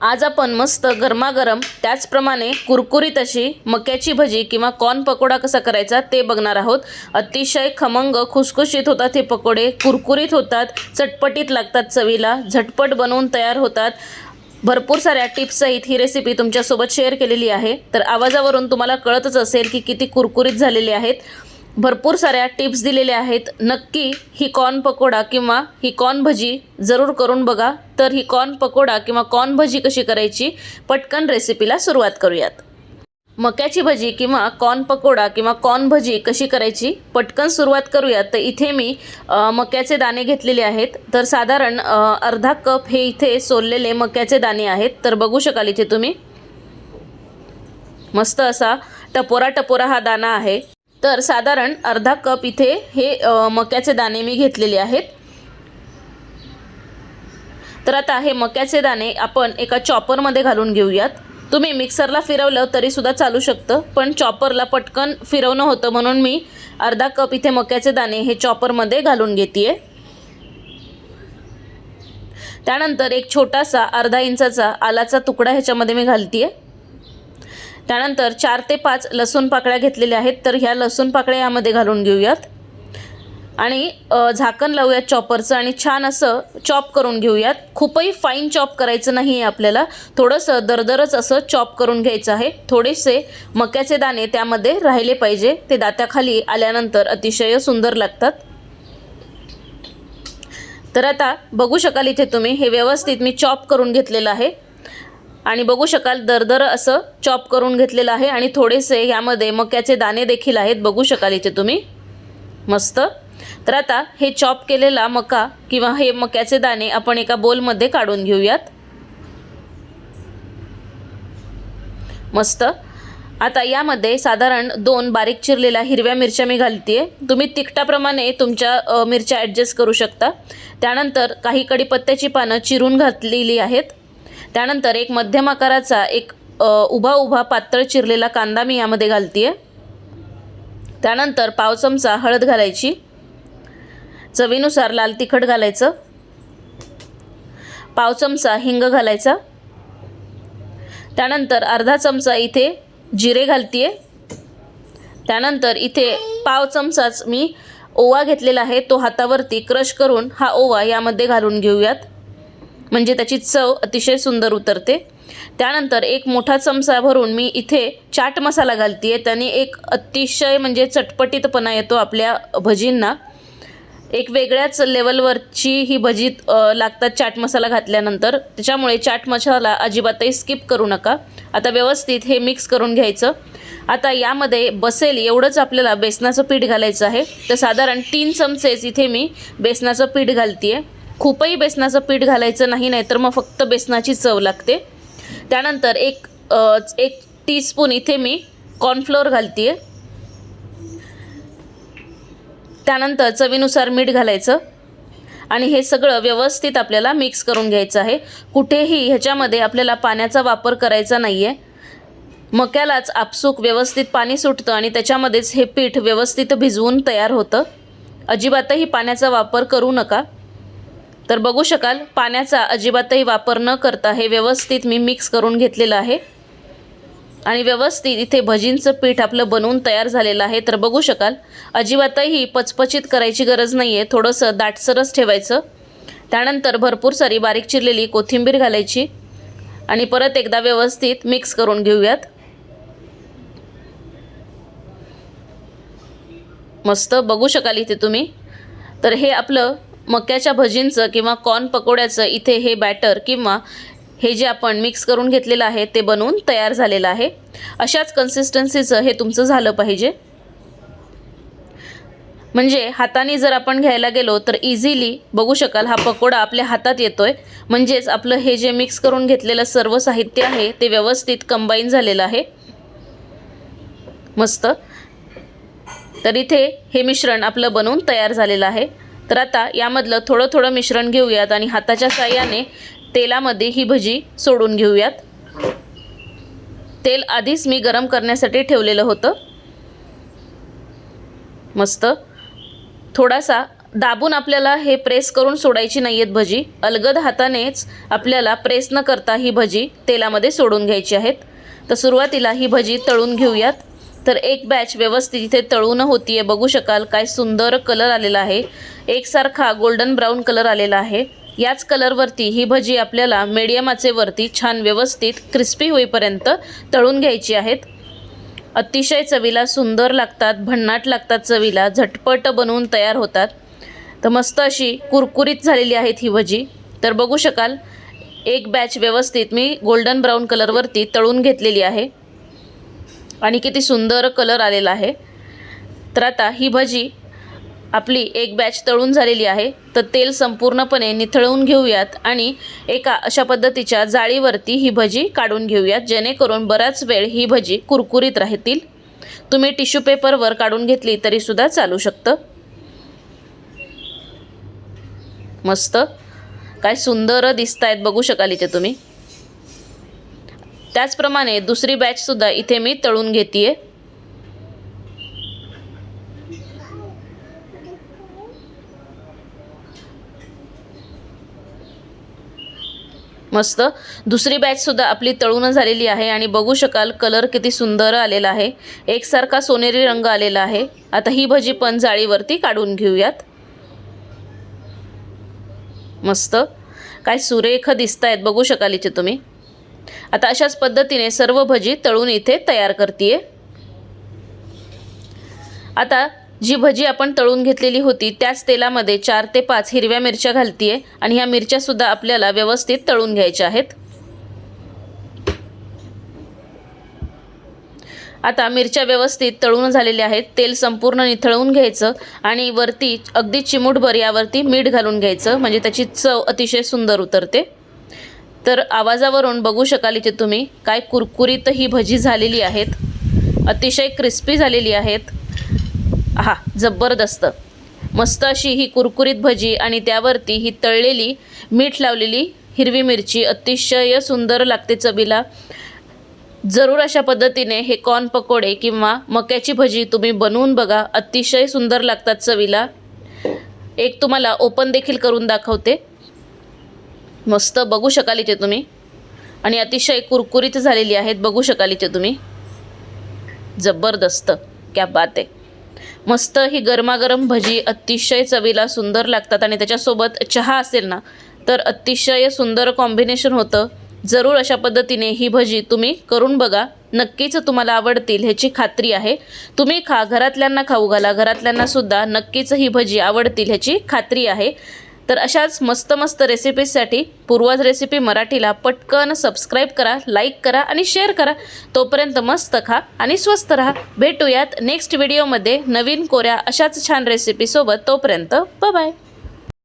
आज आपण मस्त गरमागरम त्याचप्रमाणे कुरकुरीत अशी मक्याची भजी किंवा कॉर्न पकोडा कसा करायचा ते बघणार आहोत. अतिशय खमंग खुसखुशीत होतात हे पकोडे कुरकुरीत होतात चटपटीत लागतात चवीला झटपट बनवून तयार होतात. भरपूर साऱ्या टिप्ससहित ही रेसिपी तुमच्यासोबत शेअर केलेली आहे. तर आवाजावरून तुम्हाला कळतच असेल की किती कुरकुरीत झालेले आहेत. भरपूर साऱ्या टिप्स दिलेल्या आहेत. नक्की ही कॉर्न पकोडा किंवा ही कॉर्न भजी जरूर करून बघा. तर ही कॉर्न पकोडा किंवा कॉर्न भजी कशी करायची पटकन रेसिपीला सुरुवात करूयात. मक्याची भजी किंवा कॉर्न पकोडा किंवा कॉर्न भजी कशी करायची पटकन सुरुवात करूयात. तर इथे मी मक्याचे दाणे घेतलेले आहेत. तर साधारण अर्धा कप हे इथे सोललेले मक्याचे दाणे आहेत. तर बघू शकाल इथे तुम्ही. मस्त असा टपोरा टपोरा हा दाणा आहे. तर साधारण अर्धा कप इथे हे मक्याचे दाणे मी घेतलेले आहेत. तर आता हे मक्याचे दाणे आपण एका चॉपरमध्ये घालून घेऊयात. तुम्ही मिक्सरला फिरवलं तरीसुद्धा चालू शकतं पण चॉपरला पटकन फिरवणं होतं म्हणून मी अर्धा कप इथे मक्याचे दाणे हे चॉपरमध्ये घालून घेते त्यानंतर एक छोटासा अर्धा इंचाचा आलाचा तुकडा ह्याच्यामध्ये मी घालते त्यानंतर चार ते पाच लसूण पाकळ्या घेतलेल्या आहेत तर ह्या लसूण पाकळ्या यामध्ये घालून घेऊयात. आणि झाकण लावूयात चॉपरचं आणि छान असं चॉप करून घेऊयात. खूपही फाईन चॉप करायचं नाही आहे आपल्याला. थोडंसं दरदरच असं चॉप करून घ्यायचं आहे. थोडेसे मक्याचे दाणे त्यामध्ये राहिले पाहिजे. ते दात्याखाली आल्यानंतर अतिशय सुंदर लागतात. तर आता बघू शकाल इथे तुम्ही हे व्यवस्थित मी चॉप करून घेतलेलं आहे. आणि बघू शकाल दरदर असं चॉप करून घेतलेलं आहे आणि थोडेसे यामध्ये मक्याचे दाणे देखील आहेत. बघू शकाल इथे तुम्ही. मस्त. तर आता हे चॉप केलेला मका किंवा हे मक्याचे दाणे आपण एका बोलमध्ये काढून घेऊयात. मस्त. आता यामध्ये साधारण दोन बारीक चिरलेल्या हिरव्या मिरच्या मी घालते तुम्ही तिखटाप्रमाणे तुमच्या मिरच्या ॲडजस्ट करू शकता. त्यानंतर काही कडीपत्त्याची पानं चिरून घातलेली आहेत. त्यानंतर एक मध्यम आकाराचा एक उभा उभा पातळ चिरलेला कांदा मी यामध्ये घालते त्यानंतर पाव चमचा हळद घालायची. चवीनुसार लाल तिखट घालायचं. पाव चमचा हिंग घालायचा. त्यानंतर अर्धा चमचा इथे जिरे घालते त्यानंतर इथे पाव चमचाच मी ओवा घेतलेला आहे तो हातावरती क्रश करून हा ओवा यामध्ये घालून घेऊयात. म्हणजे त्याची चव अतिशय सुंदर उतरते. त्यानंतर एक मोठा चमचा भरून मी इथे चाट मसाला घालते त्याने एक अतिशय म्हणजे चटपटीतपणा येतो आपल्या भजींना. एक वेगळ्याच लेवलवरची ही भजी लागतात चाट मसाला घातल्यानंतर. त्याच्यामुळे चाट मसाला अजिबातही स्किप करू नका. आता व्यवस्थित हे मिक्स करून घ्यायचं. आता यामध्ये बसेल एवढंच आपल्याला बेसनाचं पीठ घालायचं आहे. तर साधारण तीन चमचेच इथे मी बेसनाचं पीठ घालते खूपही बेसनाचं पीठ घालायचं नाही नाहीतर मग फक्त बेसनाची चव लागते. त्यानंतर एक एक टीस्पून इथे मी कॉर्नफ्लोअर घालते आहे त्यानंतर चवीनुसार मीठ घालायचं. आणि हे सगळं व्यवस्थित आपल्याला मिक्स करून घ्यायचं आहे. कुठेही ह्याच्यामध्ये आपल्याला पाण्याचा वापर करायचा नाही आहे मक्यालाच आपसूक व्यवस्थित पाणी सुटतं आणि त्याच्यामध्येच हे पीठ व्यवस्थित भिजवून तयार होतं. अजिबातही पाण्याचा वापर करू नका. तर बघू शकाल पाण्याचा अजिबातही वापर न करता हे व्यवस्थित मी मिक्स करून घेतलेलं आहे. आणि व्यवस्थित इथे भजींचं पीठ आपलं बनवून तयार झालेलं आहे. तर बघू शकाल अजिबातही पचपचित करायची गरज नाही आहे थोडंसं दाटसरच ठेवायचं. त्यानंतर भरपूर सारी बारीक चिरलेली कोथिंबीर घालायची. आणि परत एकदा व्यवस्थित मिक्स करून घेऊयात. मस्त बघू शकाल इथे तुम्ही. तर हे आपलं मक्याच्या भजींचं किंवा कॉर्न पकोड्याचं इथे हे बॅटर किंवा हे जे आपण मिक्स करून घेतलेलं आहे ते बनवून तयार झालेलं आहे. अशाच कन्सिस्टन्सीचं हे तुमचं झालं पाहिजे. म्हणजे हाताने जर आपण घ्यायला गेलो तर इझिली बघू शकाल हा पकोडा आपल्या हातात येतो आहे म्हणजेच आपलं हे जे मिक्स करून घेतलेलं सर्व साहित्य आहे ते व्यवस्थित कंबाईन झालेलं आहे. मस्त. तर इथे हे मिश्रण आपलं बनवून तयार झालेलं आहे. तर आता यामधलं थोडं थोडं मिश्रण घेऊयात आणि हाताच्या साह्याने तेलामध्ये ही भजी सोडून घेऊयात. तेल आधीच मी गरम करण्यासाठी ठेवलेलं होतं. मस्त. थोडासा दाबून आपल्याला हे प्रेस करून सोडायची नाही आहेत भजी. अलगद हातानेच आपल्याला प्रेस न करता ही भजी तेलामध्ये सोडून घ्यायची आहेत. तर सुरुवातीला ही भजी तळून घेऊयात. तर एक बॅच व्यवस्थित इथे तळून होती आहे. बघू शकाल काय सुंदर कलर आलेला आहे. एकसारखा गोल्डन ब्राऊन कलर आलेला आहे. याच कलरवरती ही भजी आपल्याला मीडियम आचेवरती छान व्यवस्थित क्रिस्पी होईपर्यंत तळून घ्यायची आहेत. अतिशय चवीला सुंदर लागतात भन्नाट लागतात चवीला झटपट बनवून तयार होतात. तर मस्त अशी कुरकुरीत झालेली आहेत ही भजी. तर बघू शकाल एक बॅच व्यवस्थित मी गोल्डन ब्राऊन कलरवरती तळून घेतलेली आहे. आणि किती सुंदर कलर आलेला आहे. तर आता ही भजी आपली एक बॅच तळून झालेली आहे. तर तेल संपूर्णपणे निथळवून घेऊयात आणि एका अशा पद्धतीच्या जाळीवरती ही भजी काढून घेऊयात जेणेकरून बराच वेळ ही भजी कुरकुरीत राहतील. तुम्ही टिश्यू पेपरवर काढून घेतली तरीसुद्धा चालू शकतं. मस्त. काय सुंदर दिसत आहेत बघू शकाल इथे तुम्ही. त्याचप्रमाणे दुसरी बॅचसुद्धा इथे मी तळून घेते मस्त. दुसरी बॅचसुद्धा आपली तळून झालेली आहे आणि बघू शकाल कलर किती सुंदर आलेला आहे. एकसारखा सोनेरी रंग आलेला आहे. आता ही भजी पण जाळीवरती काढून घेऊयात. मस्त. काय सुरेख दिसत आहेत बघू शकाल इथे तुम्ही. आता अशाच पद्धतीने सर्व भजी तळून इथे तयार करते आता जी भजी आपण तळून घेतलेली होती त्याच तेलामध्ये चार ते पाच हिरव्या मिरच्या घालतीये आणि ह्या मिरच्यासुद्धा आपल्याला व्यवस्थित तळून घ्यायच्या आहेत. आता मिरच्या व्यवस्थित तळून झालेल्या आहेत तेल संपूर्ण निथळवून घ्यायचं आणि वरती अगदी चिमूटभर यावरती मीठ घालून घ्यायचं म्हणजे त्याची चव अतिशय सुंदर उतरते. तर आवाजावरून बघू शकाल इथे तुम्ही काय कुरकुरीत ही भजी झालेली आहेत. अतिशय क्रिस्पी झालेली आहेत. हा जबरदस्त. मस्त अशी ही कुरकुरीत भजी आणि त्यावरती ही तळलेली मीठ लावलेली हिरवी मिरची अतिशय सुंदर लागते चवीला. जरूर अशा पद्धतीने हे कॉर्न पकोडे किंवा मक्याची भजी तुम्ही बनवून बघा अतिशय सुंदर लागतात चवीला. एक तुम्हाला ओपन देखील करून दाखवते. मस्त बघू शकाल इथे तुम्ही. आणि अतिशय कुरकुरीत झालेली आहेत बघू शकाल इथे तुम्ही. जबरदस्त क्या बात आहे. मस्त ही गरमागरम भजी अतिशय चवीला सुंदर लागतात आणि त्याच्यासोबत चहा असेल ना तर अतिशय सुंदर कॉम्बिनेशन होतं. जरूर अशा पद्धतीने ही भजी तुम्ही करून बघा. नक्कीच तुम्हाला आवडतील ह्याची खात्री आहे. तुम्ही खा घरातल्यांना खाऊ घाला घरातल्यांना सुद्धा नक्कीच ही भजी आवडतील ह्याची खात्री आहे. तर अशाच मस्त मस्त रेसिपीजसाठी पूर्वज रेसिपी मराठीला पटकन सबस्क्राईब करा लाईक करा आणि शेअर करा. तोपर्यंत मस्त खा आणि स्वस्त राहा. भेटूयात नेक्स्ट व्हिडिओमध्ये नवीन कोऱ्या अशाच छान रेसिपीसोबत तोपर्यंत बाय